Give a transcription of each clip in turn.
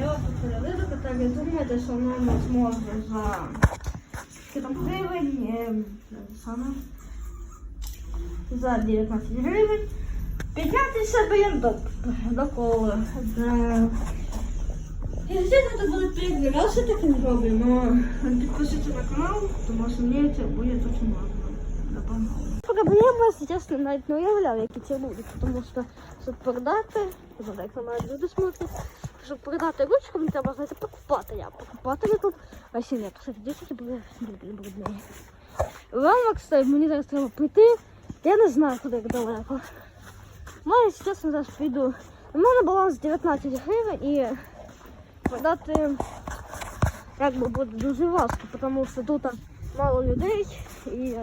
Я от тут людина, яка думає, що вона зможе за скільки там гривень, е, саме за 19 гривень підняти себе до, до кола. Е, І звичайно, це буде перший раз я таке зроблю, але підписуйтесь на канал, тому що мені це буде дуже важливо. Допомогу. Проблема, чесно, навіть не уявляв, які це будуть, тому що, щоб продати, ну, як на мене люди смотрять, щоб продати ручку, мені треба, знаєте, покупати. Я покупати тут, а ще ні, кстати, дійсно були брудні. Вам, кстати, мені зараз треба прийти, я не знаю, куди як далеко. Маю, чесно, зараз піду. У мене баланс 19 гривень і продати якби буде дуже важко, тому що тут мало людей і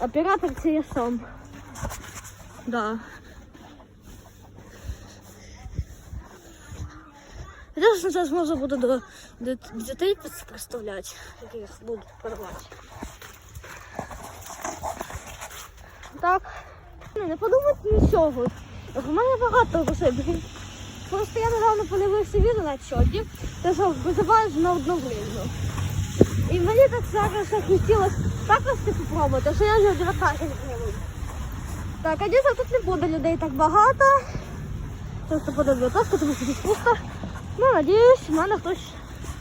оператор це я сам. Да. Звісно, зараз можна буде до, до дітей представляти, яких будуть продавати. Так. Ну, Не подумати нічого. У мене багато грошей. Просто я недавно подивився відео на чоті, те, що визиваєш на одну гривну. І мені так зараз хотілося також типу пробувати, що я вже 19 гривень. Так, а дійсно тут не буде людей так багато. Просто біотоска, тому що тут пусто. Ну, надіюсь, в мене хтось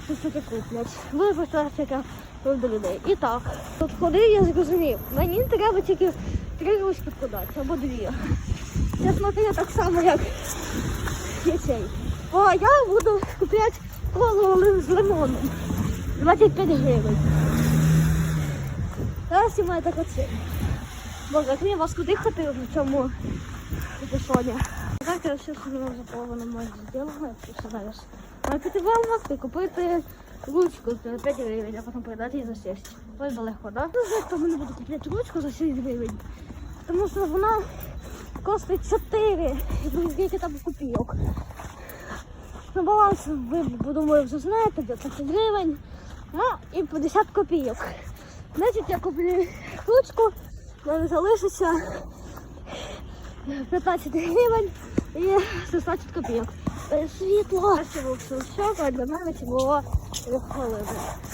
щось таке куплять. Ви представте, яка буде людей. І так, тут ходив, я зрозумів. Мені треба тільки три ручки продати, або дві. Це смотри так само, як цей. О, я буду купляти колу з лимоном. 25 гривень. Зараз я маю так оце. Боже, як мені куди дихати в цьому телефоні. Так, я все собі заповнено можу зробити, якщо зараз. Маю піти в Walmart і купити ручку за 5 гривень, а потім продати її за 6. Ось далеко, так? Ну, за що мені буду купляти ручку за 6 гривень. Тому що вона коштує 4, і скільки там копійок. На баланс ви, думаю, вже знаєте, 15 гривень, ну і 50 копійок. Значить, я куплю ручку, в залишиться 15 гривень і 16 копійок. Е, Світло. А для мене це було хвилини.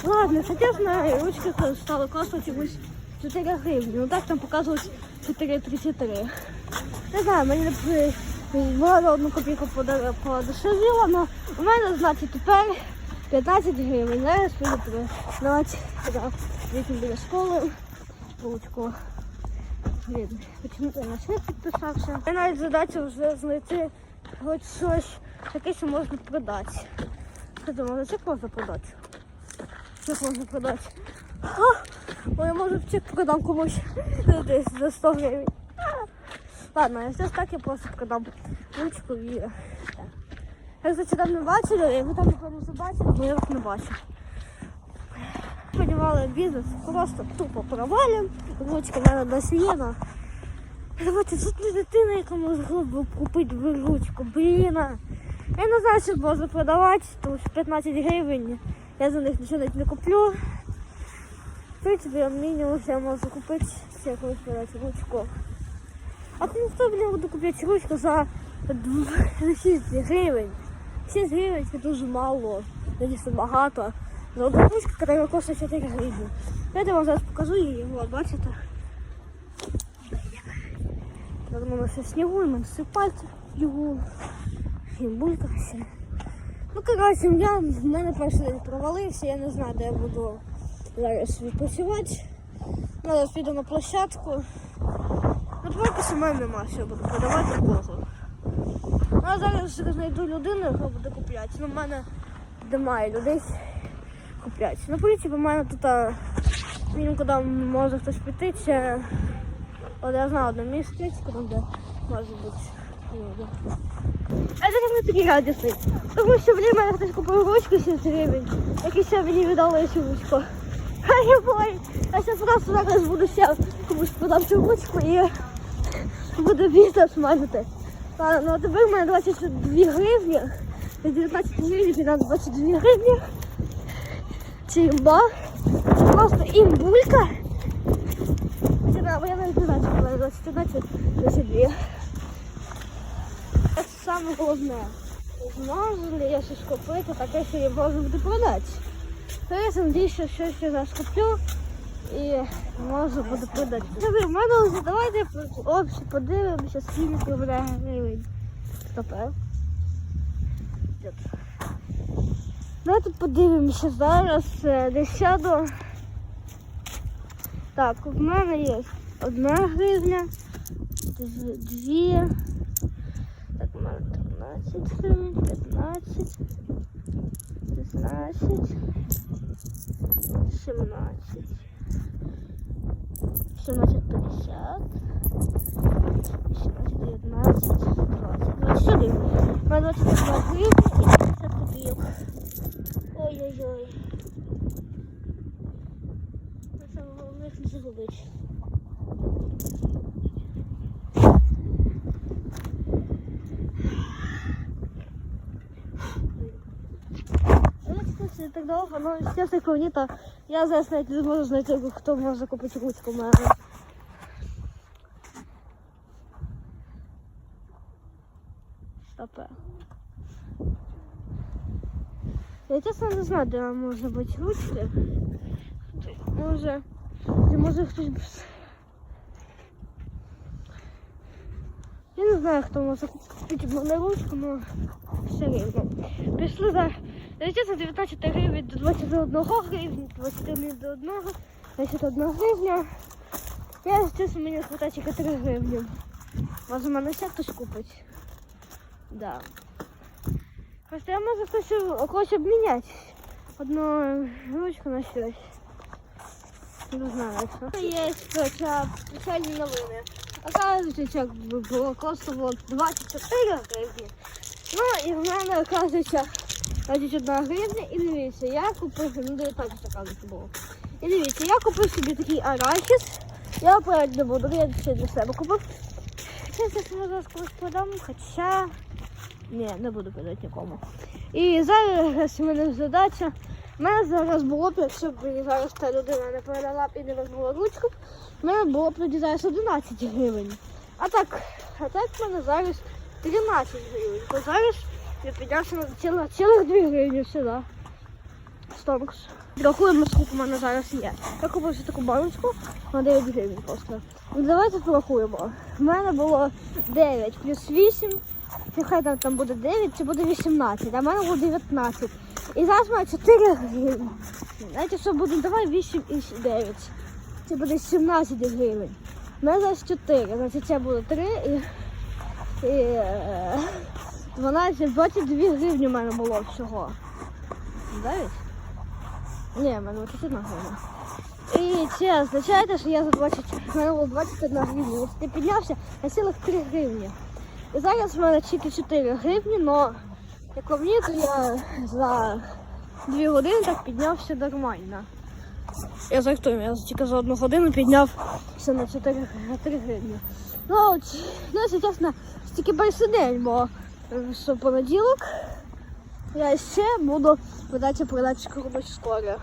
Ладно, це чесно, ручки стали коштувати чомусь 4 гривні. Ну так там показують 4,33. Не знаю, мені не на одну копійку подешевіла, але у мене, значить, тепер 15 гривень. Зараз піду продавати дітям біля школи. Ручку. Блін, почему-то на світ підписався. Я навіть задача вже знайти хоч щось, таке, що можна продати. Що думаю, чек можна продати? Чек можна продати. О, я може чек продам комусь десь за 100 гривень. Ладно, я все так я просто продам ручку і так. Я, кстати, там не бачили, ви там напевно забачили, бо я їх не бачу. Подівали бізнес, просто тупо провалюємо. Ручка в мене досі. Давайте, тут не дитина, яка могла б купити ручку, блін. Я не знаю, що можна продавати, тому що 15 гривень, я за них нічого не куплю. В принципі, мінімум я можу купити ще якусь ручку. А кому хто блін, буде купляти ручку за 6 гривень? 6 гривень це дуже мало, це багато. Одну ручку, яка коштує 4 гривні. Я вам зараз покажу її, от бачите. Так воно все снігу, і мене пальці його. І булькався. Ну, коротше, я, в мене перший день провалився, я не знаю, де я буду зараз відпочивати. Ну, Зараз піду на площадку. Ну, поки що в мене нема, що буду продавати кожу. Ну, а зараз знайду людину, яка буде купляти. Ну, в мене немає людей купляти. Ну, в принципі, в мене тут мінімум, куди може хтось піти, це знаю одне містечко, де може бути. А зараз не такий радісний. Тому що блін, мене хтось купив ручку 6 гривень, ще мені віддали цю ручку. А я бой, я ще просто зараз буду ще комусь продам цю ручку і буду бізнес мазати. Ладно, ну а тепер в мене 22 гривні, 19 гривень, 15 22 гривні. Це просто імбулька. Ціна, я навіть не знаю, чи вона 21 чи 22. Це саме головне. зможу ли я щось купити, таке, що я можу буде продати. То я надіюсь, що щось я зараз куплю і можу буде продати. Добре, в мене вже давайте общі подивимося, скільки буде гривень. Тепер. Давайте подивимося зараз е, десь сяду. Так, у мене є одна гривня, дві. Так, у мене 13 гривень, 15, 16, 17. 17, 50, 18, 19, 20, 21. У мене 21 гривня і 50 копійок. Ой-ой-ой. Так довго, але як мені, то я зараз навіть не зможу знайти, хто може купити ручку мене. Стопе. Я чесно не знаю, де може бути ручки. Може, де може хтось. б- Я не знаю, хто може купити в мене ручку, але все рівно. Пішли за. Я чесно, 19 гривень до 21 гривень, 21 до 1, 21 гривня. Я чесно, мені хватає тільки 3 гривні. Може, мене ще хтось купить. Да. Просто я можу хтось хоче обміняти одну ручку на щось. Не знаю, що. Є хоча печальні новини. Оказується, як було коштувало 24 гривні. Ну і в мене оказується 21 гривня. І дивіться, я купив, ну 19 оказується було. І дивіться, я купив собі такий арахіс. Я оперед не буду, я ще для себе купив. Я зараз колись продам, хоча ні, не буду продати нікому. І зараз мене задача. У мене зараз було б, якщо мені зараз та людина не передала б і не вернула ручку, в мене було б тоді зараз 11 гривень. А так, а так в мене зараз 13 гривень. То зараз я піднявся на цілих, цілих 2 гривні сюди. Стонкс. Рахуємо, скільки в мене зараз є. Я купив ще таку баночку на 9 гривень просто. Ну, давайте порахуємо. У мене було 9 плюс 8. Нехай там, там буде 9, це буде 18, а в мене було 19. І зараз мене 4 гривні. Знаєте, що буде? Давай 8 і 9. Це буде 17 гривень. У мене зараз 4, значить це буде 3 і, і е, 12, 22 гривні в мене було всього. 9? Ні, в мене 21 гривня. І це означає, що я за 20, в мене було 21 гривня. Ти піднявся на цілих 3 гривні. І зараз в мене тільки 4 гривні, але як мені, то я за 2 години так піднявся нормально. Я жартую, я тільки за одну годину піднявся на 4 3 гривні. Ну, от, ну, якщо чесно, тільки перший день, бо е, що понеділок я ще буду подати продати робити скоро.